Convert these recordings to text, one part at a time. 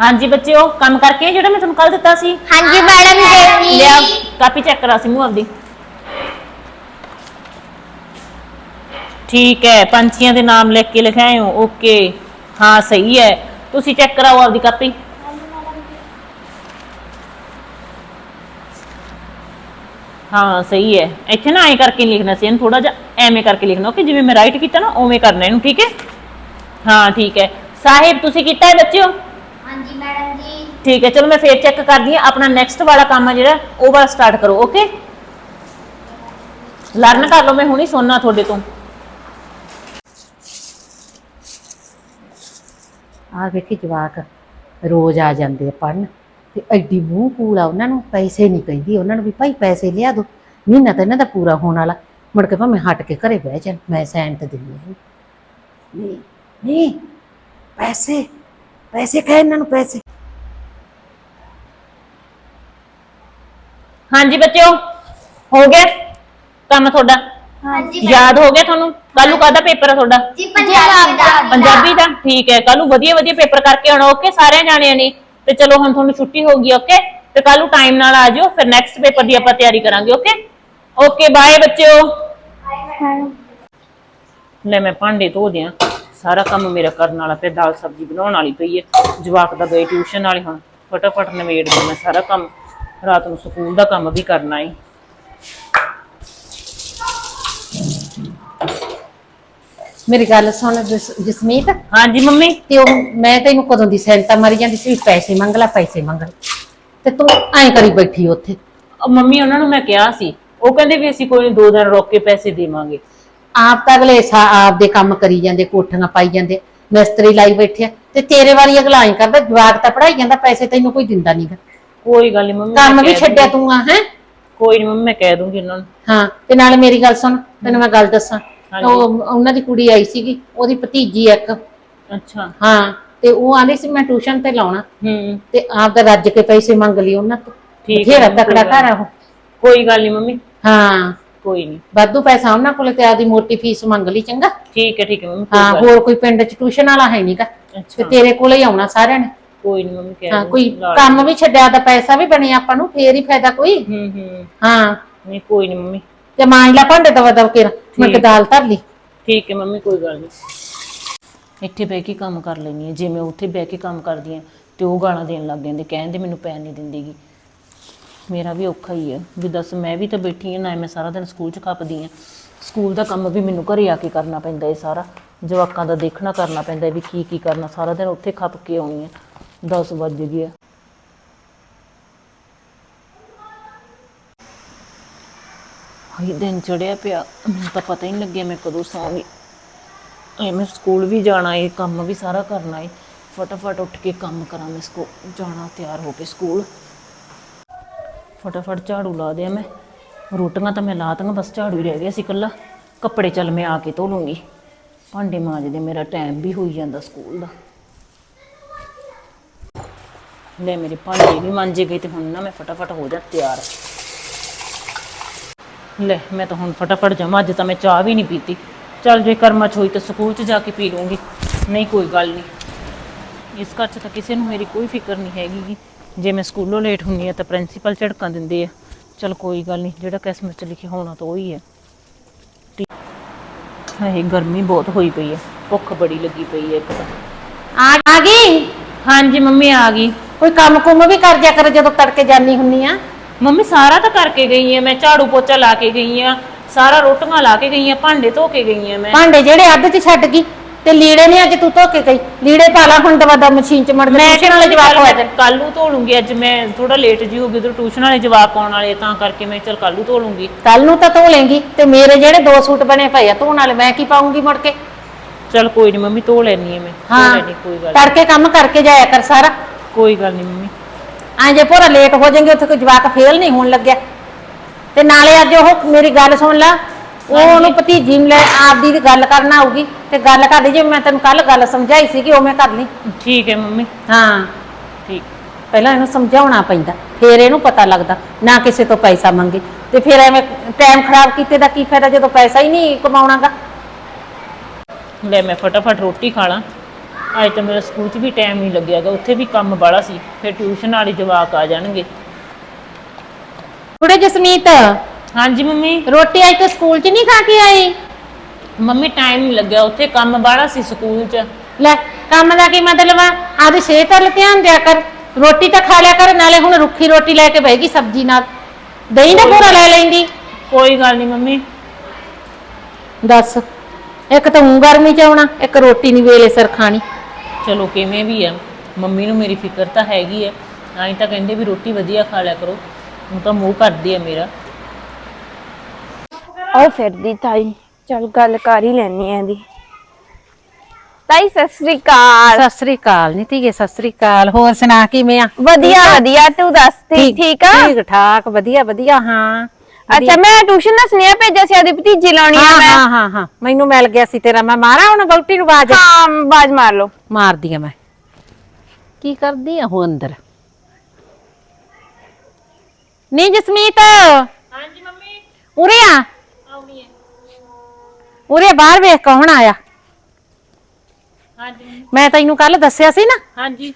ਹਾਂਜੀ ਬੱਚਿਓ ਕੰਮ ਕਰਕੇ ਜਿਹੜਾ ਮੈਂ ਤੁਹਾਨੂੰ ਕੱਲ ਦਿੱਤਾ ਸੀ। ਹਾਂਜੀ ਮੈਡਮ ਜੀ। ਲਿਆ ਕਾਪੀ ਚੈੱਕ ਕਰਾ ਸੀ ਮੂੰਹ ਆਪਦੀ। ਠੀਕ ਹੈ ਪੰਛੀਆਂ ਦੇ ਨਾਮ ਲਿਖ ਕੇ ਲਿਖਾਏ ਹੋ ਓਕੇ। ਹਾਂ ਸਹੀ ਹੈ। ਤੁਸੀਂ ਚੈੱਕ ਕਰਾਓ ਆਪਦੀ ਕਾਪੀ। ਹਾਂ ਸਹੀ ਹੈ। ਇੱਥੇ ਨਾ ਐਂ ਕਰਕੇ ਲਿਖਣਾ ਸੀ ਇਹਨੂੰ ਥੋੜਾ ਜਿਹਾ ਐਵੇਂ ਕਰਕੇ ਲਿਖਣਾ ਓਕੇ ਜਿਵੇਂ ਮੈਂ ਰਾਈਟ ਕੀਤਾ ਨਾ ਉਵੇਂ ਕਰਨਾ ਇਹਨੂੰ ਠੀਕ ਹੈ? ਹਾਂ ਠੀਕ ਹੈ। ਸਾਹਿਬ ਤੁਸੀਂ ਕੀਤਾ ਹੈ ਬੱਚਿਓ? ਹਾਂਜੀ, ਮੈਡਮ ਜੀ। ਠੀਕ ਹੈ, ਚਲੋ ਮੈਂ ਫੇਰ ਚੈੱਕ ਕਰਦੀ ਹਾਂ, ਆਪਣਾ ਨੈਕਸਟ ਵਾਲਾ ਕੰਮ ਹੈ ਜਿਹੜਾ, ਉਹ ਵਾਲਾ ਸਟਾਰਟ ਕਰੋ ਓਕੇ ਲਰਨ ਕਰ ਲਓ, ਮੈਂ ਹੁਣੀ ਸੁਣਨਾ ਤੁਹਾਡੇ ਤੋਂ। ਆ ਵੇਖੀ ਜਵਾਕ, ਰੋਜ਼ ਆ ਜਾਂਦੇ ਆ ਪੜਨ ਤੇ ਐਡੀ ਮੂੰਹ ਕੂਲਾ ਉਹਨਾਂ ਨੂੰ, ਪੈਸੇ ਨਹੀਂ ਕਹਿੰਦੀ, ਉਹਨਾਂ ਨੂੰ ਵੀ ਭਾਈ ਪੈਸੇ ਲਿਆ ਦੋ, ਮਹੀਨਾ ਤਾਂ ਇਹਨਾਂ ਦਾ ਪੂਰਾ ਹੋਣ ਵਾਲਾ, ਮੁੜ ਕੇ ਭਾਵੇਂ ਹਟ ਕੇ ਘਰੇ ਬਹਿ ਜਾਣ, ਮੈਂ ਸੈਨ ਤੇ ਦਿੰਦੀ ਹਾਂ। ਨਹੀਂ ਨਹੀਂ, ਪੈਸੇ ਪੈਸੇ ਕਹੇ ਇਹਨਾਂ ਨੂੰ ਪੈਸੇ। ਹਾਂਜੀ ਬੱਚਿਓ ਹੋ ਗਿਆ ਕੰਮ ਤੁਹਾਡਾ? ਹਾਂਜੀ ਯਾਦ ਹੋ ਗਿਆ ਤੁਹਾਨੂੰ? ਕੱਲ ਨੂੰ ਕਾਹਦਾ ਪੇਪਰ ਹੈ ਤੁਹਾਡਾ? ਜੀ ਪੰਜਾਬੀ ਦਾ ਪੰਜਾਬੀ ਦਾ। ਠੀਕ ਹੈ ਕੱਲ ਨੂੰ ਵਧੀਆ ਵਧੀਆ ਪੇਪਰ ਕਰਕੇ ਆਉਣਾ ਓਕੇ? ਸਾਰਿਆਂ ਜਾਣਿਆਂ ਨੇ। ਤੇ ਚਲੋ ਹੁਣ ਤੁਹਾਨੂੰ ਛੁੱਟੀ ਹੋ ਗਈ ਓਕੇ? ਤੇ ਕੱਲ ਨੂੰ ਟਾਈਮ ਨਾਲ ਆ ਜਿਓ ਫਿਰ ਨੈਕਸਟ ਪੇਪਰ ਦੀ ਆਪਾਂ ਤਿਆਰੀ ਕਰਾਂਗੇ ਓਕੇ? ਓਕੇ ਬਾਏ ਬੱਚਿਓ। ਲੈ ਮੈਂ ਭਾਂਡੇ ਧੋ ਦਿਆਂ। ਸਾਰਾ ਕੰਮ ਮੇਰਾ ਕਰਨ ਵਾਲਾ ਤੇ ਦਾਲ ਸਬਜ਼ੀ ਬਣਾਉਣ ਵਾਲੀ ਪਈ ਹੈ। ਜਵਾਕ ਦਾ ਗਏ ਟਿਊਸ਼ਨ ਵਾਲੇ ਹੁਣ। ਫਟਾਫਟ ਨਿਬੇੜ ਦਿਆਂ ਮੈਂ ਸਾਰਾ ਕੰਮ ਰਾਤ ਨੂੰ ਸਕੂਲ ਦਾ ਕੰਮ ਵੀ ਕਰਨਾ ਹੈ ਮੇਰੀ ਗੱਲ ਸੁਣ ਜਸ- ਜਸਮੀਤ। ਹਾਂਜੀ ਮੰਮੀ। ਤੇ ਉਹ ਮੈਂ ਤੈਨੂੰ ਕਦੋਂ ਦੀ ਸੈਂਟਾ ਮਾਰੀ ਜਾਂਦੀ ਸੀ ਵੀ ਪੈਸੇ ਮੰਗ ਲੈ ਪੈਸੇ ਮੰਗ ਲੈ। ਤੇ ਤੂੰ ਐਂ ਕਰੀ ਬੈਠੀ ਉੱਥੇ। ਉਹ ਮੰਮੀ ਉਹਨਾਂ ਨੂੰ ਮੈਂ ਕਿਹਾ ਸੀ। ਉਹ ਕਹਿੰਦੇ ਵੀ ਅਸੀਂ ਕੋਈ ਨੀ ਦੋ ਦਿਨ ਰੋਕ ਕੇ ਪੈਸੇ ਦੇਵਾਂਗੇ। ਆਪ ਤਾਂ ਅਗਲੇ ਸਾ- ਆਪ ਦੇ ਕੰਮ ਕਰੀ ਜਾਂਦੇ ਕੋਠੀਆਂ ਪਾਈ ਜਾਂਦੇ ਮਿਸਤਰੀ ਲਾਈ ਬੈਠੇ ਆ, ਤੇ ਤੇਰੇ ਵਾਰੀ ਅਗਲਾ ਐਂ ਕਰਦਾ ਜਵਾਕ ਤਾਂ ਪੜਾਈ ਜਾਂਦਾ ਪੈਸੇ ਤੈਨੂੰ ਕੋਈ ਦਿੰਦਾ ਨਹੀਂਗਾ ਕੋਈ ਗੱਲ ਨਹੀਂ ਮੰਮੀ ਕੰਮ ਵੀ ਕਹਿ ਛੱਡਿਆ ਦੂੰਗੀ। ਤੂੰ ਆ ਹੈ? ਕੋਈ ਨਹੀਂ ਮੰਮੀ ਮੈਂ ਕਹਿ ਦੂੰਗੀ ਉਹਨਾਂ ਨੂੰ। ਹਾਂ ਤੇ ਨਾਲੇ ਮੇਰੀ ਗੱਲ ਸੁਣ ਤੈਨੂੰ ਮੈਂ ਗੱਲ ਦੱਸਾਂ ਹਾਂਜੀ। ਉਹ ਉਹਨਾਂ ਦੀ ਕੁੜੀ ਆਈ ਸੀਗੀ ਉਹਦੀ ਭਤੀਜੀ ਇੱਕ। ਅੱਛਾ। ਹਾਂ ਤੇ ਉਹ ਆਂਦੀ ਸੀ ਮੈਂ ਟਿਊਸ਼ਨ ਤੇ ਲਾਉਣਾ। ਹੂੰ। ਤੇ ਆਪ ਦਾ ਰੱਜ ਕੇ ਪੈਸੇ ਮੰਗ ਲਈ ਉਹਨਾਂ ਤੋਂ। ਠੀਕ ਬਥੇਰਾ ਹੈ, ਤਕੜਾ ਕੋਈ ਘਰ ਆ ਉਹ। ਕੋਈ ਗੱਲ ਨਹੀਂ ਮੰਮੀ। ਹਾਂ। ਕੋਈ ਨਹੀਂ ਵਾਧੂ ਪੈਸਾ ਉਹਨਾਂ ਕੋਲੇ ਤੇ ਆਦੀ ਮੋਟੀ ਫੀਸ ਮੰਗ ਲਈ ਚੰਗਾ? ਠੀਕ ਹੈ ਠੀਕ ਹੈ ਮੰਮੀ ਕੋਈ ਹਾਂ ਗੱਲ ਹੋਰ ਕੋਈ ਪਿੰਡ ਚ ਟਿਊਸ਼ਨ ਵਾਲਾ ਹੈ ਨਹੀਂਗਾ ਨੀ। ਤੇ ਅੱਛਾ ਤੇਰੇ ਕੋਲੇ ਹੀ ਆਉਣਾ ਸਾਰਿਆਂ ਨੇ? ਕੋਈ ਨਹੀਂ ਮੰਮੀ ਕਹਿ ਹਾਂ ਕੋਈ ਕੰਮ ਵੀ ਛੱਡਿਆ ਤਾਂ ਪੈਸਾ ਵੀ ਬਣਿਆ ਆਪਾਂ ਨੂੰ ਫੇਰ ਹੀ ਫਾਇਦਾ ਕੋਈ? ਹੂੰ ਹੂੰ। ਹਾਂ। ਨਹੀਂ ਕੋਈ ਨਹੀਂ ਮੰਮੀ। ਤੇ ਮਾਂਜ ਲੈ ਭਾਂਡੇ ਦਵਾ ਦਵ ਕੇ ਮੈਂ ਕਿ ਦਾਲ ਧਰ ਲਈ। ਠੀਕ ਹੈ ਮੰਮੀ ਕੋਈ ਗੱਲ ਨਹੀਂ ਇੱਥੇ ਬਹਿ ਕੇ ਕੰਮ ਕਰ ਲੈਣੀ ਹੈ ਜੇ ਮੈਂ ਉੱਥੇ ਬਹਿ ਕੇ ਕੰਮ ਕਰਦੀ ਹਾਂ ਤੇ ਉਹ ਗਾਲਾਂ ਦੇਣ ਲੱਗ ਜਾਂਦੇ ਕਹਿੰਦੇ ਮੈਨੂੰ ਪੈਨ ਨਹੀਂ ਦਿੰਦੀਗੀ। ਮੇਰਾ ਵੀ ਔਖਾ ਹੀ ਹੈ। ਵੀ ਦੱਸ, ਮੈਂ ਵੀ ਤਾਂ ਬੈਠੀ ਹਾਂ, ਨਾ ਮੈਂ ਸਾਰਾ ਦਿਨ ਸਕੂਲ 'ਚ ਖੱਪਦੀ ਹਾਂ। ਸਕੂਲ ਦਾ ਕੰਮ ਵੀ ਮੈਨੂੰ ਘਰੇ ਆ ਕੇ ਕਰਨਾ ਪੈਂਦਾ ਹੈ ਸਾਰਾ। ਜਵਾਕਾਂ ਦਾ ਦੇਖਣਾ ਕਰਨਾ ਪੈਂਦਾ ਹੈ ਵੀ ਕੀ ਕੀ ਕਰਨਾ। ਸਾਰਾ ਦਿਨ ਉੱਥੇ ਖੱਪ ਕੇ ਆਉਣੀ ਹੈ। 10 ਵੱਜ ਗਏ ਆ। ਹਾਈ ਦਿਨ ਚੜਿਆ ਪਿਆ। ਮੈਨੂੰ ਤਾਂ ਪਤਾ ਹੀ ਨਹੀਂ ਲੱਗਿਆ ਮੈਂ ਕਦੋਂ ਸੌਂਗੀ ਐ ਮੈਂ ਸਕੂਲ ਵੀ ਜਾਣਾ ਏ, ਕੰਮ ਵੀ ਸਾਰਾ ਕਰਨਾ ਏ। ਫਟਾਫਟ ਉੱਠ ਕੇ ਕੰਮ ਕਰਾਂ ਮੈਂ ਸਕੂਲ ਜਾਣਾ ਤਿਆਰ ਹੋ ਕੇ ਸਕੂਲ। ਫਟਾਫਟ ਝਾੜੂ ਲਾ ਦਿਆਂ ਮੈਂ। ਰੋਟੀਆਂ ਤਾਂ ਮੈਂ ਲਾਤੀਆਂ, ਬਸ ਝਾੜੂ ਹੀ ਰਹਿ ਗਿਆ ਸੀ ਇਕੱਲਾ। ਕੱਪੜੇ ਚੱਲ ਮੈਂ ਆ ਕੇ ਧੋ ਲੂੰਗੀ। ਭਾਂਡੇ ਮਾਂਜਦੇ ਮੇਰਾ ਟਾਈਮ ਵੀ ਹੋਈ ਜਾਂਦਾ ਸਕੂਲ ਦਾ। ਲੈ ਮੇਰੇ ਭਾਂਡੇ ਵੀ ਮਾਂਜੇ ਗਏ ਤੇ ਹੁਣ ਨਾ ਮੈਂ ਫਟਾਫਟ ਹੋ ਜਾ ਤਿਆਰ। ਲੈ ਮੈਂ ਤਾਂ ਹੁਣ ਫਟਾਫਟ ਜਾਵਾਂ, ਅੱਜ ਤਾਂ ਮੈਂ ਚਾਹ ਵੀ ਨਹੀਂ ਪੀਤੀ। ਚੱਲ ਜੇ ਕਰਮਾ ਚ ਹੋਈ ਤਾਂ ਸਕੂਲ 'ਚ ਜਾ ਕੇ ਪੀ ਲੂੰਗੀ। ਨਹੀਂ ਕੋਈ ਗੱਲ ਨਹੀਂ। ਇਸ ਘਰ 'ਚ ਤਾਂ ਕਿਸੇ ਨੂੰ ਮੇਰੀ ਕੋਈ ਫਿਕਰ ਨਹੀਂ ਹੈਗੀ ਜੇ ਮੈਂ ਸਕੂਲੋਂ ਲੇਟ ਹੁੰਨੀ ਆ ਤਾਂ ਪ੍ਰਿੰਸੀਪਲ ਝੜਕਾਂ ਦਿੰਦੇ ਆ। ਚਲ ਕੋਈ ਗੱਲ ਨਹੀਂ ਜਿਹੜਾ ਕਿਸਮਤ 'ਚ ਲਿਖਿਆ ਹੋਣਾ ਤਾਂ ਉਹੀ ਹੈ। ਹਾਏ ਗਰਮੀ ਬਹੁਤ ਹੋਈ ਪਈ ਹੈ। ਭੁੱਖ ਬੜੀ ਲੱਗੀ ਪਈ ਹੈ ਇੱਕ ਤਾਂ। ਆ ਆ ਗਈ? ਹਾਂਜੀ ਮੰਮੀ ਆ ਗਈ। ਕੋਈ ਕੰਮ ਕੁੰਮ ਵੀ ਕਰ ਜਾ ਕਰ ਜਦੋਂ ਤੜਕੇ ਜਾਨੀ ਹੁੰਨੀ ਆ? ਮੰਮੀ ਸਾਰਾ ਤਾਂ ਕਰਕੇ ਗਈ ਆ। ਮੈਂ ਝਾੜੂ ਪੋਚਾ ਲਾ ਕੇ ਗਈ ਆ। ਸਾਰਾ ਰੋਟੀਆਂ ਲਾ ਕੇ ਗਈ ਆ। ਭਾਂਡੇ ਧੋ ਕੇ ਗਈ ਆ ਮੈਂ। ਭਾਂਡੇ ਜਿਹੜੇ ਅੱਧ ਚ ਛੱਡ ਗਈ। ਤੇ ਲੀੜੇ ਨੇ ਅੱਜ ਤੂੰ ਧੋ ਕੇ ਗਈ। ਲੀੜੇ ਪਾ ਲਾ ਹੁਣ ਦਵਾ ਦਾ ਮਸ਼ੀਨ ਚ ਮੜ ਕੇ ਟਿਊਸ਼ਨ ਵਾਲੇ ਜਵਾਕ ਆ ਜਾਣ। ਕੱਲ ਨੂੰ ਧੋ ਲੂੰਗੀ ਅੱਜ ਮੈਂ ਥੋੜਾ ਲੇਟ ਜੀ ਹੋ ਗਈ ਉਧਰ ਟਿਊਸ਼ਨ ਵਾਲੇ ਜਵਾਕ ਆਉਣ ਵਾਲੇ ਤਾਂ ਕਰਕੇ ਮੈਂ ਚਲ ਕੱਲ ਨੂੰ ਧੋ ਲੂੰਗੀ ਕੱਲ ਨੂੰ ਤਾਂ ਧੋ ਲੇਂਗੀ ਤੇ ਮੇਰੇ ਜਿਹੜੇ ਦੋ ਸੂਟ ਬਣੇ ਪਏ ਆ ਧੋਣ ਵਾਲੇ ਮੈਂ ਕੀ ਪਾਉਂਗੀ ਮੁੜ ਕੇ? ਚਲ ਕੋਈ ਨਹੀਂ ਮੰਮੀ ਧੋ ਲੈਣੀ ਆ ਮੈਂ ਧੋ ਹਾਂ ਲੈਣੀ ਕੋਈ ਗੱਲ ਨੀ। ਤੜਕੇ ਕੰਮ ਕਰਕੇ ਜਾਇਆ ਕਰ ਸਾਰਾ। ਕੋਈ ਗੱਲ ਨਹੀਂ ਮੰਮੀ। ਐਂ ਜੇ ਪੂਰਾ ਲੇਟ ਹੋ ਜਾਏਂਗੇ ਉੱਥੇ ਕੋਈ ਜਵਾਕ ਫੇਲ ਨਹੀਂ ਹੋਣ ਲੱਗਿਆ। ਤੇ ਨਾਲੇ ਅੱਜ ਉਹ ਮੇਰੀ ਗੱਲ ਸੁਣ ਲੈ ਉਹ ਉਹਨੂੰ ਭਤੀਜੀ ਨੂੰ ਲੈ ਆਪਦੀ ਦੀ ਗੱਲ ਕਰਨ ਆਊਗੀ ਤੇ ਗੱਲ ਕਰਦੀ ਜੇ ਮੈਂ ਤੈਨੂੰ ਕੱਲ ਗੱਲ ਸਮਝਾਈ ਸੀਗੀ ਉਹ ਮੈਂ ਕਰ ਲਈ। ਠੀਕ ਹੈ ਮੰਮੀ। ਹਾਂ। ਠੀਕ। ਪਹਿਲਾਂ ਇਹਨੂੰ ਸਮਝਾਉਣਾ ਪੈਂਦਾ ਫੇਰ ਇਹਨੂੰ ਪਤਾ ਲੱਗਦਾ ਨਾ ਕਿਸੇ ਤੋਂ ਪੈਸਾ ਮੰਗੇ। ਤੇ ਫਿਰ ਐਵੇਂ ਟਾਈਮ ਖਰਾਬ ਕੀਤੇ ਦਾ ਕੀ ਫਾਇਦਾ ਜਦੋਂ ਪੈਸਾ ਹੀ ਨਹੀਂ ਕਮਾਉਣਾਗਾ? ਲੈ ਮੈਂ ਫਟਾਫਟ ਰੋਟੀ ਖਾ ਲਾਂ। ਅੱਜ ਤਾਂ ਮੇਰਾ ਸਕੂਲ 'ਚ ਵੀ ਟਾਈਮ ਨਹੀਂ ਲੱਗਿਆਗਾ ਉੱਥੇ ਵੀ ਕੰਮ ਬਾਲਾ ਸੀ ਫਿਰ ਟਿਊਸ਼ਨ ਵਾਲੇ ਜਵਾਕ ਆ ਜਾਣਗੇ। ਕੁੜੇ ਜਸਮੀਤ ਹਾਂਜੀ ਮੰਮੀ। ਰੋਟੀ ਅੱਜ ਤੋਂ ਸਕੂਲ 'ਚ ਨਹੀਂ ਖਾ ਕੇ ਆਈ? ਮੰਮੀ ਟਾਈਮ ਨਹੀਂ ਲੱਗਿਆ ਉੱਥੇ ਕੰਮ ਬਾਲਾ ਸੀ ਸਕੂਲ 'ਚ। ਲੈ ਕੰਮ ਦਾ ਕੀ ਮਤਲਬ ਆ? ਆਦੀ ਸਿਹਤ ਵੱਲ ਧਿਆਨ ਦਿਆ ਕਰ। ਰੋਟੀ ਤਾਂ ਖਾ ਲਿਆ ਕਰ ਨਾਲੇ ਹੁਣ ਰੁੱਖੀ ਰੋਟੀ ਲੈ ਕੇ ਬਹਿਗੀ ਸਬਜ਼ੀ ਨਾਲ। ਦਹੀਂ ਦਾ ਪੂਰਾ ਲੈ ਲੈਂਦੀ। ਕੋਈ ਗੱਲ ਨਹੀਂ ਮੰਮੀ। ਦੱਸ ਇੱਕ ਤਾਂ ਊਂ ਗਰਮੀ ਚ ਆਉਣਾ ਇੱਕ ਰੋਟੀ ਨਹੀਂ ਵੇਲੇ ਸਿਰ ਖਾਣੀ। ਚਲੋ ਕਿਵੇਂ ਵੀ ਆ। ਮੰਮੀ ਨੂੰ ਮੇਰੀ ਫਿਕਰ ਤਾਂ ਹੈਗੀ ਹੈ ਆਈ ਤਾਂ ਕਹਿੰਦੇ ਵੀ ਰੋਟੀ ਵਧੀਆ ਖਾ ਲਿਆ ਕਰੋ। ਹੁਣ ਤਾਂ ਮੂੰਹ ਕਰਦੀ ਆ ਮੇਰਾ। ਉਹ ਫਿਰਦੀ ਤਾਈ। ਚਲ ਗੱਲ ਕਰ ਹੀ ਲੈਣੀ ਆ ਇਹਦੀ। ਤਾਈ ਸਤਿ ਸ੍ਰੀ ਅਕਾਲ। ਸਤਿ ਸ੍ਰੀ ਅਕਾਲ ਨੀ ਧੀਏ ਸਤਿ ਸ੍ਰੀ ਅਕਾਲ। ਹੋਰ ਸੁਣਾ ਕਿਵੇਂ ਆ? ਵਧੀਆ ਵਧੀਆ। ਤੂੰ ਦੱਸ ਠੀਕ ਠੀਕ ਆ? ਠੀਕ ਠਾਕ। ਵਧੀਆ ਵਧੀਆ ਹਾਂ। ਅੱਛਾ ਮੈਂ ਟਿਊਸ਼ਨ ਦਾ ਸੁਨੇਹਾ ਭੇਜਿਆ ਸੀ ਆਦੀ ਭਤੀਜੀ ਲਾਉਣੀ ਆ ਮੈਂ। ਹਾਂ ਹਾਂ ਹਾਂ। ਮੈਨੂੰ ਮਿਲ ਗਿਆ ਸੀ ਤੇਰਾ। ਮੈਂ ਮਾਰਾਂ ਹੁਣ ਬੌਟੀ ਨੂੰ ਬਾਜ ਹਾਂ ਬਾਜ ਮਾਰ ਲਓ। ਮਾਰਦੀ ਆ ਮੈਂ। ਕੀ ਕਰਦੀ ਆ ਉਹ ਅੰਦਰ? ਨਹੀਂ ਜਸਮੀਤ। ਹਾਂਜੀ ਮੰਮੀ। ਉਰੇ ਆ। ਉਰੇ ਬਾਹਰ ਵੇਖ ਕੌਣ ਆਇਆ। ਹਾਂਜੀ। ਮੈਂ ਤੈਨੂੰ ਕੱਲ ਦੱਸਿਆ ਸੀ ਨਾ ਹਾਂਜੀ।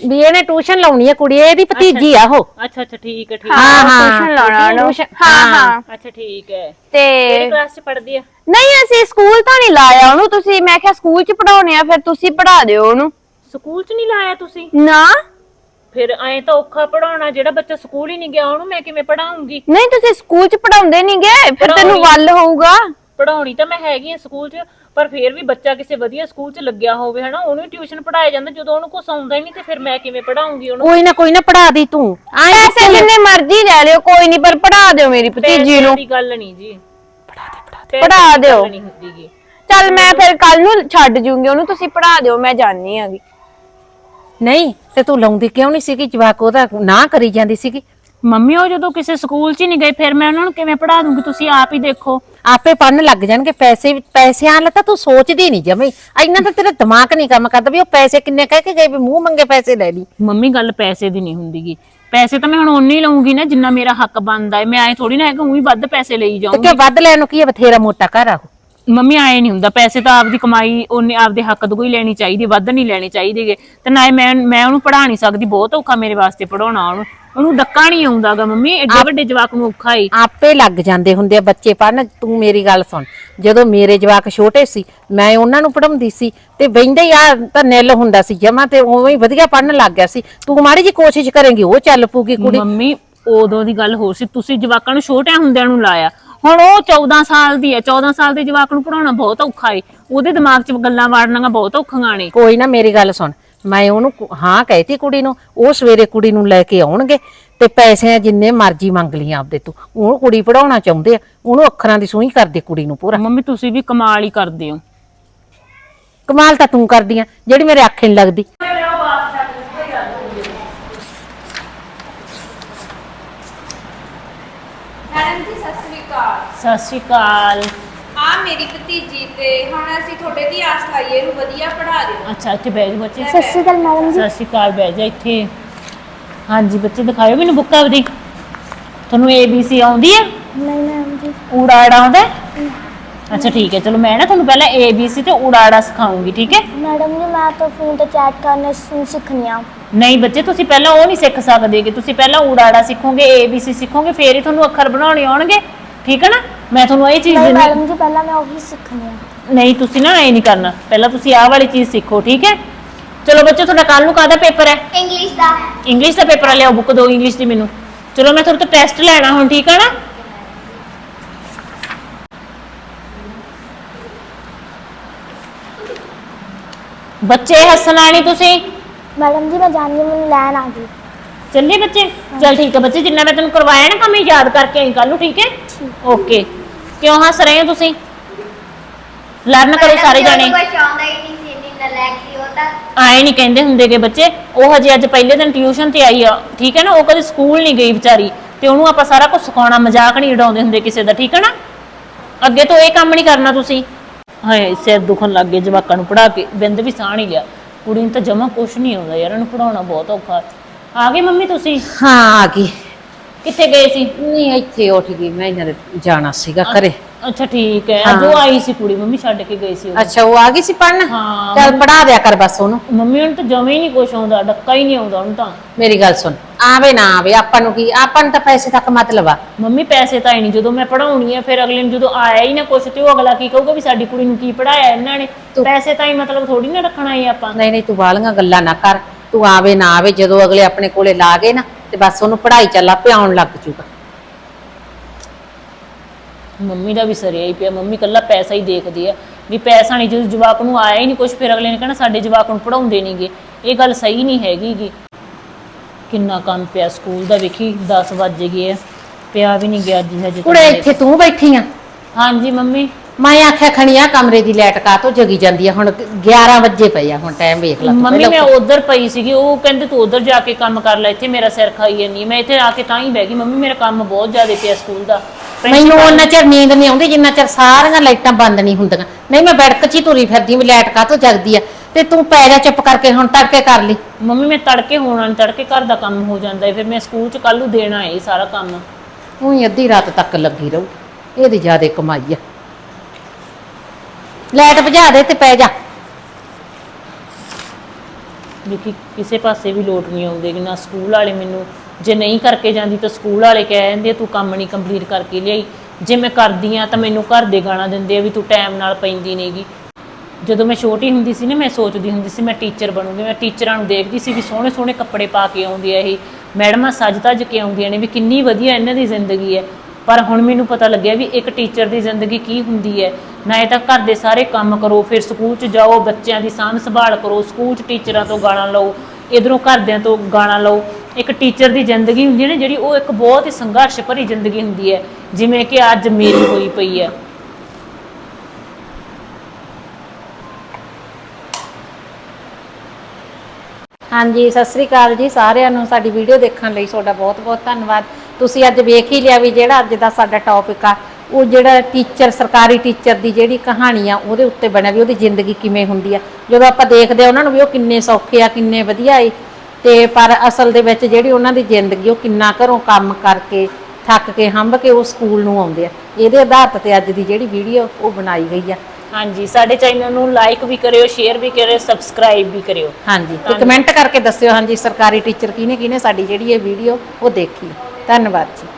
ਵੀ ਇਹਨੇ ਟਿਊਸ਼ਨ ਲਾਉਣੀ ਹੈ ਕੁੜੀ ਇਹਦੀ ਭਤੀਜੀ ਆ ਉਹ। ਅੱਛਾ ਅੱਛਾ ਠੀਕ ਹੈ ਠੀਕ ਹਾਂ। ਟਿਊਸ਼ਨ ਲਾਉਣਾ ਉਹਨੂੰ। ਹਾਂ ਹਾਂ। ਅੱਛਾ ਠੀਕ ਹੈ। ਕਿਹੜੀ ਤੇ ਕਲਾਸ 'ਚ ਪੜ੍ਹਦੀ ਆ? ਨਹੀਂ ਅਸੀਂ ਸਕੂਲ ਤਾਂ ਨਹੀਂ ਲਾਇਆ ਉਹਨੂੰ। ਤੁਸੀਂ ਮੈਂ ਕਿਹਾ ਸਕੂਲ ਚ ਪੜਾਉਣੇ ਆ ਫਿਰ ਤੁਸੀਂ ਪੜਾ ਦਿਓ ਉਹਨੂੰ। ਸਕੂਲ 'ਚ ਨਹੀਂ ਲਾਇਆ ਤੁਸੀਂ? ਨਾ। ਫਿਰ ਐਂ ਤਾਂ ਔਖਾ ਪੜਾਉਣਾ ਜਿਹੜਾ ਬੱਚਾ ਸਕੂਲ ਹੀ ਨਹੀਂ ਗਿਆ ਉਹਨੂੰ ਮੈਂ ਕਿਵੇਂ ਪੜਾਉਂਗੀ ਨਹੀਂ ਤੁਸੀਂ ਸਕੂਲ ਚ ਪੜਾਉਂਦੇ ਨਹੀਂ ਗਏ ਫਿਰ ਤੈਨੂੰ। ਵੱਲ ਹੋਊਗਾ। ਪੜਾਉਣੀ ਤਾਂ ਮੈਂ ਹੈਗੀ ਆ ਸਕੂਲ 'ਚ ਪਰ ਫਿਰ ਵੀ ਬੱਚਾ ਕਿਸੇ ਵਧੀਆ ਸਕੂਲ 'ਚ ਲੱਗਿਆ ਹੋਵੇ ਹਨਾ ਉਹਨੂੰ ਟਿਊਸ਼ਨ ਪੜਾਇਆ ਜਾਂਦਾ ਜਦੋਂ ਉਹਨੂੰ ਕੁਝ ਆਉਂਦਾ ਹੀ ਨਹੀਂ ਤੇ ਫਿਰ ਮੈਂ ਕਿਵੇਂ ਪੜਾਉਂਗੀ ਉਹਨੂੰ? ਕੋਈ ਨਾ ਕੋਈ ਨਾ ਪੜਾ ਦੀ ਤੂੰ। ਆਏ ਪੈਸੇ ਜਿੰਨੇ ਮਰਜ਼ੀ ਲੈ ਲਿਓ ਕੋਈ ਨਹੀਂ ਪਰ ਪੜਾ ਦਿਓ ਮੇਰੀ ਭਤੀਜੀ ਨੂੰ। ਦੀ ਗੱਲ ਨਹੀਂ ਜੀ। ਪੜਾ ਦਿਓ। ਨਹੀਂ ਹੁੰਦੀਗੀ। ਚੱਲ ਮੈਂ ਫਿਰ ਕੱਲ ਨੂੰ ਛੱਡ ਜੂੰਗੀ ਉਹਨੂੰ ਤੁਸੀਂ ਪੜਾ ਦਿਓ ਮੈਂ ਜਾਣੀ ਆਗੀ ਨਹੀਂ ਤੇ ਤੂੰ ਲਾਉਂਦੀ ਕਿਉਂ ਨਹੀਂ ਸੀਗੀ? ਜਵਾਕ ਉਹਦਾ ਨਾ ਕਰੀ ਜਾਂਦੀ ਸੀਗੀ। ਮੰਮੀ ਉਹ ਜਦੋਂ ਕਿਸੇ ਸਕੂਲ 'ਚ ਹੀ ਨਹੀਂ ਗਏ ਫਿਰ ਮੈਂ ਉਹਨਾਂ ਨੂੰ ਕਿਵੇਂ ਪੜਾ ਦੂੰਗੀ? ਤੁਸੀਂ ਆਪ ਹੀ ਦੇਖੋ। ਆਪੇ ਪੜਨ ਲੱਗ ਜਾਣਗੇ ਪੈਸੇ ਪੈਸਿਆਂ ਵਾਲਾ ਤਾਂ ਤੂੰ ਸੋਚਦੀ ਨਹੀਂ ਜਮਈ ਇੰਨਾ ਤਾਂ ਤੇਰਾ ਦਿਮਾਗ ਨਹੀਂ ਕੰਮ ਕਰਦਾ ਵੀ ਉਹ ਪੈਸੇ ਕਿੰਨੇ ਕਹਿ ਕੇ ਗਏ ਵੀ ਮੂੰਹ ਮੰਗੇ ਪੈਸੇ ਲੈ ਲਈ। ਮੰਮੀ ਗੱਲ ਪੈਸੇ ਦੀ ਨਹੀਂ ਹੁੰਦੀਗੀ। ਪੈਸੇ ਤਾਂ ਮੈਂ ਹੁਣ ਓਨੇ ਹੀ ਲਵਾਂਗੀ ਨਾ ਜਿੰਨਾ ਮੇਰਾ ਹੱਕ ਬਣਦਾ ਹੈ। ਮੈਂ ਐ ਥੋੜੀ ਨਾ ਹੈ ਕਿ ਉਹੀ ਵੱਧ ਪੈਸੇ ਲਈ ਤੇ ਜਾਊਂਗੀ। ਕਿ ਵੱਧ ਲੈਣ ਨੂੰ ਕੀ ਹੈ? ਬਥੇਰਾ ਮੋਟਾ ਘਰ ਆ ਉਹ। ਮੰਮੀ ਆਏ ਨਹੀਂ ਹੁੰਦਾ। ਪੈਸੇ ਤਾਂ ਆਪਦੀ ਕਮਾਈ ਉਹਨੇ ਆਪਦੇ ਹੱਕ ਤੋਂ ਹੀ ਲੈਣੀ ਚਾਹੀਦੀ ਵੱਧ ਨਹੀਂ ਲੈਣੇ ਚਾਹੀਦੇਗੇ ਤੇ ਨਾ ਮੈਂ ਮੈਂ ਉਹਨੂੰ ਪੜਾ ਨਹੀਂ ਸਕਦੀ ਬਹੁਤ ਔਖਾ ਮੇਰੇ ਵਾਸਤੇ ਪੜਾਉਣਾ ਉਹਨੂੰ। ਉਹਨੂੰ ਡੱਕਾ ਨਹੀਂ ਆਉਂਦਾਗਾ ਮੰਮੀ ਐਡੇ ਵੱਡੇ ਜਵਾਕ ਨੂੰ ਔਖਾ ਹੀ ਆਪੇ ਲੱਗ ਜਾਂਦੇ ਹੁੰਦੇ ਆ ਬੱਚੇ ਪੜਨ ਤੂੰ ਮੇਰੀ ਗੱਲ ਸੁਣ। ਜਦੋਂ ਮੇਰੇ ਜਵਾਕ ਛੋਟੇ ਸੀ ਮੈਂ ਉਹਨਾਂ ਨੂੰ ਪੜਾਉਂਦੀ ਸੀ ਤੇ ਬੈਂਦੇ ਹੀ ਆ ਤਾਂ ਨਿਲ ਹੁੰਦਾ ਸੀ ਜਮਾ ਤੇ ਉਵੇਂ ਹੀ ਵਧੀਆ ਪੜਨ ਲੱਗ ਗਿਆ ਸੀ। ਤੂੰ ਮਾੜੀ ਜੀ ਕੋਸ਼ਿਸ਼ ਕਰੇਂਗੀ ਉਹ ਚੱਲ ਪੂਗੀ ਕੁੜੀ। ਮੰਮੀ ਉਦੋਂ ਦੀ ਗੱਲ ਹੋਰ ਸੀ ਤੁਸੀਂ ਜਵਾਕਾਂ ਨੂੰ ਛੋਟਿਆਂ ਹੁੰਦਿਆਂ ਨੂੰ ਲਾਇਆ। ਹੁਣ ਉਹ 14 ਸਾਲ ਦੀ ਹੈ 14 ਸਾਲ ਦੇ ਜਵਾਕ ਨੂੰ ਪੜਾਉਣਾ ਬਹੁਤ ਔਖਾ ਏ। ਉਹਦੇ ਦਿਮਾਗ 'ਚ ਗੱਲਾਂ ਵਾੜਨੀਆਂ ਬਹੁਤ ਔਖੀਆਂ ਨੇ। ਕੋਈ ਨਾ ਮੇਰੀ ਗੱਲ ਸੁਣ। ਮੈਂ ਉਹਨੂੰ ਕੁ- ਹਾਂ ਕਹਿਤੀ ਕੁੜੀ ਨੂੰ ਉਹ ਸਵੇਰੇ ਕੁੜੀ ਨੂੰ ਲੈ ਕੇ ਆਉਣਗੇ ਤੇ ਪੈਸੇ ਜਿੰਨੇ ਮਰਜ਼ੀ ਮੰਗ ਲਈ ਆਪਦੇ ਤੂੰ। ਉਹ ਕੁੜੀ ਪੜਾਉਣਾ ਚਾਹੁੰਦੇ ਆ ਉਹਨੂੰ ਅੱਖਰਾਂ ਦੀ ਸੂਈ ਕਰਦੇ ਕੁੜੀ ਨੂੰ ਪੂਰਾ। ਮੰਮੀ ਤੁਸੀਂ ਵੀ ਕਮਾਲ ਹੀ ਕਰਦੇ ਹੋ। ਕਮਾਲ ਤਾਂ ਤੂੰ ਕਰਦੀ ਆ ਜਿਹੜੀ ਮੇਰੇ ਅੱਖੇ ਨਹੀਂ ਲੱਗਦੀ। ਮੈਡਮ ਜੀ ਸਤਿ ਸ੍ਰੀ ਅਕਾਲ। ਸਤਿ ਸ਼੍ਰੀ ਅਕਾਲ। ਆ ਮੇਰੀ ਭਤੀਜੀ ਤੇ ਹੁਣ ਅਸੀਂ ਤੁਹਾਡੇ ਦੀ ਆਸ ਲਾਈਏ ਇਹਨੂੰ ਵਧੀਆ ਪੜ੍ਹਾ ਦਿਓ। ਅੱਛਾ ਇੱਥੇ ਬੈਠ ਜਾਓ ਬੱਚੇ। ਸਤਿ ਸ਼੍ਰੀ ਅਕਾਲ ਮੈਡਮ ਸਤਿ ਸ਼੍ਰੀ ਅਕਾਲ ਬਹਿ ਜਾ ਇੱਥੇ। ਹਾਂਜੀ ਬੱਚੇ ਦਿਖਾਇਓ ਮੈਨੂੰ ਬੁੱਕ ਆਪਦੀ। ਤੁਹਾਨੂੰ ਏ ਬੀ ਸੀ ਆਉਂਦੀ ਹੈ ਨਹੀਂ ਮੈਡਮ ਜੀ। ਊੜਾ ਆੜਾ ਆਉਂਦਾ? ਹੈ? ਅੱਛਾ ਠੀਕ ਹੈ। ਚਲੋ ਮੈਂ ਨਾ ਤੁਹਾਨੂੰ ਪਹਿਲਾਂ ਏ ਬੀ ਸੀ ਤੇ ਊੜਾ ਆੜਾ ਸਿਖਾਉਂਗੀ ਠੀਕ ਹੈ? ਮੈਡਮ ਜੀ ਮੈਂ ਤਾਂ ਫੋਨ ਤੇ ਚੈਟ ਕਰਨਾ ਸਿੱਖਣੀ ਆ ਨਹੀਂ ਬੱਚੇ ਤੁਸੀਂ ਪਹਿਲਾਂ ਉਹ ਨਹੀਂ ਸਿੱਖ ਸਕਦੇ ਕਿ ਤੁਸੀਂ ਪਹਿਲਾਂ ਊੜਾ ਆੜਾ ਸਿੱਖੋਗੇ ਏ ਬੀ ਸੀ ਸਿੱਖੋਗੇ ਫੇਰ ਹੀ ਤੁਹਾਨੂੰ ਅੱਖਰ ਬਣਾਉਣੇ ਆਉਣਗੇ। ਠੀਕ ਹੈ ਨਾ? ਮੈਂ ਤੁਹਾਨੂੰ ਇਹ ਚੀਜ਼ ਨਹੀਂ ਨਹੀਂ ਮੈਡਮ ਜੀ ਪਹਿਲਾਂ ਮੈਂ ਉਹੀ ਸਿੱਖਣੀ ਆ। ਨਹੀਂ ਤੁਸੀਂ ਨਾ ਇਹ ਨਹੀਂ ਕਰਨਾ। ਪਹਿਲਾਂ ਤੁਸੀਂ ਆਹ ਵਾਲੀ ਚੀਜ਼ ਸਿੱਖੋ ਠੀਕ ਹੈ? ਚਲੋ ਬੱਚੇ ਤੁਹਾਡਾ ਕੱਲ ਨੂੰ ਕਾਹਦਾ ਪੇਪਰ ਹੈ? ਇੰਗਲਿਸ਼ ਦਾ। ਇੰਗਲਿਸ਼ ਦਾ ਪੇਪਰ ਲਿਆਓ ਬੁੱਕ ਦੋ ਇੰਗਲਿਸ਼ ਦੀ ਮੈਨੂੰ। ਚਲੋ ਮੈਂ ਤੁਹਾਡੇ ਤੋਂ ਟੈਸਟ ਲੈਣਾ ਹੁਣ ਠੀਕ ਹੈ ਨਾ? ਬੱਚੇ ਹੱਸਣਾ ਨਹੀਂ ਤੁਸੀਂ? ਮੈਡਮ ਜੀ ਮੈਂ ਜਾਣੀ ਮੈਨੂੰ ਲੈਣ ਆ ਗਈ ਚੱਲੇ ਬੱਚੇ? ਚਲ ਠੀਕ ਹੈ ਬੱਚੇ ਜਿੰਨਾ ਮੈਂ ਤੈਨੂੰ ਕਰਵਾਇਆ ਨਾ ਕੰਮ ਇਹ ਯਾਦ ਕਰਕੇ ਆਈ ਕੱਲ ਨੂੰ ਠੀਕ ਹੈ? ਓਕੇ ਕਿਉਂ ਹੱਸ ਰਹੇ ਹੋ ਤੁਸੀਂ? ਲਰਨ ਕਰੋ ਸਾਰੇ ਜਾਣੇ। ਕੁਝ ਆਉਂਦਾ ਹੀ ਨਹੀਂ ਸੀ ਇੰਨੀ ਨਲਾਇਕ ਸੀ ਉਹ ਤਾਂ। ਆਏ ਨਹੀਂ ਕਹਿੰਦੇ ਹੁੰਦੇਗੇ ਬੱਚੇ। ਉਹ ਹਜੇ ਅੱਜ ਪਹਿਲੇ ਦਿਨ ਟਿਊਸ਼ਨ ਤੇ ਆਈ ਆ। ਠੀਕ ਹੈ ਨਾ? ਉਹ ਕਦੇ ਸਕੂਲ ਨਹੀਂ ਗਈ ਵਿਚਾਰੀ। ਤੇ ਉਹਨੂੰ ਆਪਾਂ ਸਾਰਾ ਕੁਝ ਸਿਖਾਉਣਾ ਮਜ਼ਾਕ ਨਹੀਂ ਉਡਾਉਂਦੇ ਹੁੰਦੇ ਕਿਸੇ ਦਾ। ਠੀਕ ਹੈ ਨਾ? ਅੱਗੇ ਤੋਂ ਇਹ ਕੰਮ ਨਹੀਂ ਕਰਨਾ ਤੁਸੀਂ। ਹਾਏ ਸਿਰ ਦੁਖਣ ਲੱਗ ਗਏ ਜਵਾਕਾਂ ਨੂੰ ਪੜਾ ਕੇ। ਬਿੰਦ ਵੀ ਸਾਹ ਨਹੀਂ ਲਿਆ। ਕੁੜੀ ਨੂੰ ਤਾਂ ਜਮਾ ਕੁਛ ਨਹੀਂ ਆਉਂਦਾ ਯਾਰ। ਇਹਨੂੰ ਪੜਾਉਣਾ ਬਹੁਤ ਔਖਾ। ਆ ਗਏ ਮੰਮੀ ਤੁਸੀਂ? ਹਾਂ ਆ ਗਈ। ਕਿੱਥੇ ਗਏ ਸੀ? ਨਹੀਂ ਇੱਥੇ ਉੱਠ ਗਈ। ਮੈਂ ਇਹਨਾਂ ਦੇ ਜਾਣਾ ਸੀਗਾ ਘਰੇ। ਅੱਛਾ ਠੀਕ ਹੈ। ਅੱਜ ਉਹ ਆਈ ਸੀ ਕੁੜੀ ਮੰਮੀ ਛੱਡ ਕੇ ਗਈ ਸੀ ਉਹ। ਅੱਛਾ ਉਹ ਆ ਗਈ ਸੀ ਪੜਨ ਹਾਂ ਚੱਲ ਪੜਾ ਦਿਆ ਕਰ ਬਸ ਉਹਨੂੰ। ਮੰਮੀ ਉਹਨੂੰ ਤਾਂ ਜਮੇ ਹੀ ਨਹੀਂ ਕੁਛ ਆਉਂਦਾ ਡੱਕਾ ਹੀ ਨਹੀਂ ਆਉਂਦਾ ਉਹਨੂੰ ਤਾਂ। ਮੇਰੀ ਗੱਲ ਸੁਣ ਆਵੇ ਨਾ ਆਵੇ ਆਪਾਂ ਨੂੰ ਕੀ ਆਪਾਂ ਨੂੰ ਤਾਂ ਪੈਸੇ ਤੱਕ ਮਤਲਬ ਆ। ਮੰਮੀ ਪੈਸੇ ਤਾਂ ਹੀ ਨਹੀਂ। ਜਦੋਂ ਮੈਂ ਪੜਾਉਣੀ ਹੈ ਫਿਰ ਅਗਲੇ ਨੂੰ ਜਦੋਂ ਆਇਆ ਹੀ ਨਾ ਕੁਛ ਤੇ ਉਹ ਅਗਲਾ ਕੀ ਕਹੂਗਾ ਵੀ ਸਾਡੀ ਕੁੜੀ ਨੂੰ ਕੀ ਪੜਾਇਆ ਇਹਨਾਂ ਨੇ? ਪੈਸੇ ਤਾਂ ਹੀ ਮਤਲਬ ਥੋੜੀ ਨਾ ਰੱਖਣਾ ਹੈ ਆਪਾਂ। ਨਹੀਂ ਨਹੀਂ ਤੂੰ ਵਾਲੀਆਂ ਗੱਲਾਂ ਨਾ ਕਰ। ਤੂੰ ਆਵੇ ਨਾ ਆਵੇ ਜਦੋਂ ਅਗਲੇ ਆਪਣੇ ਕੋਲੇ ਲਾ ਗਏ ਨਾ ਤੇ ਬਸ ਉਹਨੂੰ ਪੜ੍ਹਾਈ ਚੱਲ ਆਪੇ ਆਉਣ ਲੱਗ ਜੂਗਾ। ਮੰਮੀ ਦਾ ਵੀ ਸਰਿਆ ਹੀ ਪਿਆ ਮੰਮੀ ਕੱਲਾ ਪੈਸਾ ਹੀ ਦੇਖਦੀ ਹੈ ਵੀ ਪੈਸਾ ਨਹੀਂ ਜਦੋਂ ਜਵਾਕ ਨੂੰ ਆਇਆ ਹੀ ਨਹੀਂ ਕੁਛ ਫਿਰ ਅਗਲੇ ਨੇ ਕਹਿਣਾ ਸਾਡੇ ਜਵਾਕ ਨੂੰ ਪੜਾਉਂਦੇ ਨਹੀਂਗੇ ਇਹ ਗੱਲ ਸਹੀ ਨਹੀਂ ਹੈਗੀਗੀ ਕਿੰਨਾ ਕੰਮ ਪਿਆ ਸਕੂਲ ਦਾ ਵੇਖੀ 10 ਵੱਜ ਗਏ ਆ। ਪਿਆ ਵੀ ਨਹੀਂ ਗਿਆ ਜੀ ਹਜੇ ਕੁੜੇ। ਇੱਥੇ ਤੂੰ ਬੈਠੀ ਆ। ਹਾਂਜੀ ਮੰਮੀ। ਮੈਂ ਆਖਿਆ ਖਣੀ ਆ ਕਮਰੇ ਦੀ ਲਾਈਟ ਕਾਤੋਂ ਜਗੀ ਜਾਂਦੀ ਆ? ਹੁਣ 11 ਵਜੇ ਪਈ ਆ ਹੁਣ ਟਾਈਮ ਵੇਖ ਲੈ ਤੂੰ ਮੰਮੀ ਪਹਿਲਾਂ ਮੈਂ ਉਧਰ ਪਈ ਸੀਗੀ ਉਹ ਕਹਿੰਦੇ ਤੂੰ ਉਧਰ ਜਾ ਕੇ ਕੰਮ ਕਰ ਲੈ ਇੱਥੇ ਮੇਰਾ ਸਿਰ ਖਾਈ ਹੈ। ਮੈਂ ਇੱਥੇ ਆ ਕੇ ਤਾਂ ਹੀ ਬਹਿ ਗਈ ਮੰਮੀ ਮੇਰਾ ਕੰਮ ਬਹੁਤ ਜ਼ਿਆਦਾ ਪਿਆ ਸਕੂਲ ਦਾ। ਮੈਨੂੰ ਉਹਨਾਂ ਚਿਰ ਨੀਂਦ ਨਹੀਂ ਆਉਂਦੀ ਜਿੰਨਾ ਚਿਰ ਸਾਰੀਆਂ ਲਾਈਟਾਂ ਬੰਦ ਨਹੀਂ ਹੁੰਦੀਆਂ। ਨਹੀਂ ਮੈਂ ਬੈਠਕ 'ਚ ਹੀ ਤੁਰੀ ਫਿਰਦੀ ਵੀ ਲਾਈਟ ਕਾਤੋਂ ਜਗਦੀ ਆ। ਤੇ ਤੂੰ ਪੈ ਜਾ ਚੁੱਪ ਕਰਕੇ ਹੁਣ ਤੜਕੇ ਕਰ ਲਈ। ਮੰਮੀ ਮੈਂ ਤੜਕੇ ਹੋਣਾ ਨਹੀਂ ਤੜਕੇ ਘਰ ਦਾ ਕੰਮ ਹੋ ਜਾਂਦਾ ਹੈ ਫਿਰ ਮੈਂ ਸਕੂਲ ਚ ਕੱਲ ਨੂੰ ਦੇਣਾ ਹੈ ਇਹ ਸਾਰਾ ਕੰਮ। ਤੂੰ ਹੀ ਅੱਧੀ ਰਾਤ ਤੱਕ ਲੱਗੀ ਰਹੂ ਇਹਦੀ ਜ਼ਿਆਦੇ ਕਮਾਈ ਆ। ਲਾਈਟ ਬੁਝਾ ਦੇ ਤੇ ਪੈ ਜਾ। ਵੀ ਕਿਸੇ ਪਾਸੇ ਵੀ ਲੋਟ ਨਹੀਂ ਆਉਂਦੇ ਕਿ ਨਾ ਸਕੂਲ ਵਾਲੇ ਮੈਨੂੰ, ਜੇ ਨਹੀਂ ਕਰਕੇ ਜਾਂਦੀ ਤਾਂ ਸਕੂਲ ਵਾਲੇ ਕਹਿ ਦਿੰਦੇ ਤੂੰ ਕੰਮ ਨਹੀਂ ਕੰਪਲੀਟ ਕਰਕੇ ਲਿਆਈ। ਜੇ ਮੈਂ ਕਰਦੀ ਆ ਤਾਂ ਮੈਨੂੰ ਘਰ ਦੇ ਗਾਣਾ ਦਿੰਦੇ ਆ ਵੀ ਤੂੰ ਟਾਈਮ ਨਾਲ ਪੈਂਦੀ ਨਹੀਂਗੀ ਜਦੋਂ ਮੈਂ ਛੋਟੀ ਹੁੰਦੀ ਸੀ ਨਾ, ਮੈਂ ਸੋਚਦੀ ਹੁੰਦੀ ਸੀ ਮੈਂ ਟੀਚਰ ਬਣੂੰਗੀ। ਮੈਂ ਟੀਚਰਾਂ ਨੂੰ ਦੇਖਦੀ ਸੀ ਵੀ ਸੋਹਣੇ ਸੋਹਣੇ ਕੱਪੜੇ ਪਾ ਕੇ ਆਉਂਦੀ ਆ ਇਹ। ਮੈਡਮਾਂ ਸੱਜ ਧੱਜ ਕੇ ਆਉਂਦੀਆਂ ਨੇ ਵੀ ਕਿੰਨੀ ਵਧੀਆ ਇਹਨਾਂ ਦੀ ਜ਼ਿੰਦਗੀ ਹੈ। ਪਰ ਹੁਣ ਮੈਨੂੰ ਪਤਾ ਲੱਗਿਆ ਵੀ ਇੱਕ ਟੀਚਰ ਦੀ ਜ਼ਿੰਦਗੀ ਕੀ ਹੁੰਦੀ ਹੈ। ਨਾ ਇਹ ਤਾਂ ਘਰ ਦੇ ਸਾਰੇ ਕੰਮ ਕਰੋ, ਫਿਰ ਸਕੂਲ 'ਚ ਜਾਓ, ਬੱਚਿਆਂ ਦੀ ਸਾਂਭ ਸੰਭਾਲ ਕਰੋ, ਸਕੂਲ 'ਚ ਟੀਚਰਾਂ ਤੋਂ ਗਾਣਾ ਲਓ, ਇਧਰੋਂ ਘਰਦਿਆਂ ਤੋਂ ਗਾਣਾ ਲਓ। ਇੱਕ ਟੀਚਰ ਦੀ ਜ਼ਿੰਦਗੀ ਹੁੰਦੀ ਹੈ ਨਾ, ਜਿਹੜੀ ਉਹ ਇੱਕ ਬਹੁਤ ਹੀ ਸੰਘਰਸ਼ ਭਰੀ ਜ਼ਿੰਦਗੀ ਹੁੰਦੀ ਹੈ। ਜਿਵੇਂ ਕਿ ਅੱਜ ਮੇਰੀ ਹੋਈ ਪਈ ਹੈ। ਹਾਂਜੀ, ਸਤਿ ਸ੍ਰੀ ਅਕਾਲ ਜੀ ਸਾਰਿਆਂ ਨੂੰ। ਸਾਡੀ ਵੀਡੀਓ ਦੇਖਣ ਲਈ ਤੁਹਾਡਾ ਬਹੁਤ-ਬਹੁਤ ਧੰਨਵਾਦ। ਤੁਸੀਂ ਅੱਜ ਵੇਖ ਹੀ ਲਿਆ ਵੀ ਜਿਹੜਾ ਅੱਜ ਦਾ ਸਾਡਾ ਟੌਪਿਕ ਆ, ਉਹ ਜਿਹੜਾ ਟੀਚਰ ਸਰਕਾਰੀ ਟੀਚਰ ਦੀ ਜਿਹੜੀ ਕਹਾਣੀ ਆ, ਉਹਦੇ ਉੱਤੇ ਬਣਿਆ ਵੀ ਉਹਦੀ ਜ਼ਿੰਦਗੀ ਕਿਵੇਂ ਹੁੰਦੀ ਆ। ਜਦੋਂ ਆਪਾਂ ਦੇਖਦੇ ਆ ਉਹਨਾਂ ਨੂੰ ਵੀ ਉਹ ਕਿੰਨੇ ਸੌਖੇ ਆ, ਕਿੰਨੇ ਵਧੀਆ ਏ। ਤੇ ਪਰ ਅਸਲ ਦੇ ਵਿੱਚ ਜਿਹੜੀ ਉਹਨਾਂ ਦੀ ਜ਼ਿੰਦਗੀ, ਉਹ ਕਿੰਨਾ ਘਰੋਂ ਕੰਮ ਕਰਕੇ, ਥੱਕ ਕੇ, ਹੰਭ ਕੇ ਉਹ ਸਕੂਲ ਨੂੰ ਆਉਂਦੇ ਆ। ਇਹਦੇ ਆਧਾਰ ਤੇ ਅੱਜ ਦੀ ਜਿਹੜੀ ਵੀਡੀਓ ਉਹ ਬਣਾਈ ਗਈ ਆ। ਹਾਂਜੀ ਸਾਡੇ ਚੈਨਲ ਨੂੰ ਲਾਈਕ ਵੀ ਕਰਿਓ ਸ਼ੇਅਰ ਵੀ ਕਰਿਓ ਸਬਸਕ੍ਰਾਈਬ ਵੀ ਕਰਿਓ। ਹਾਂਜੀ ਤੇ ਕਮੈਂਟ ਕਰਕੇ ਦੱਸਿਓ ਹਾਂਜੀ ਸਰਕਾਰੀ ਟੀਚਰ ਕਿਹਨੇ ਕਿਹਨੇ ਸਾਡੀ ਜਿਹੜੀ ਇਹ ਵੀਡੀਓ ਉਹ ਦੇਖੀ। ਧੰਨਵਾਦ ਜੀ।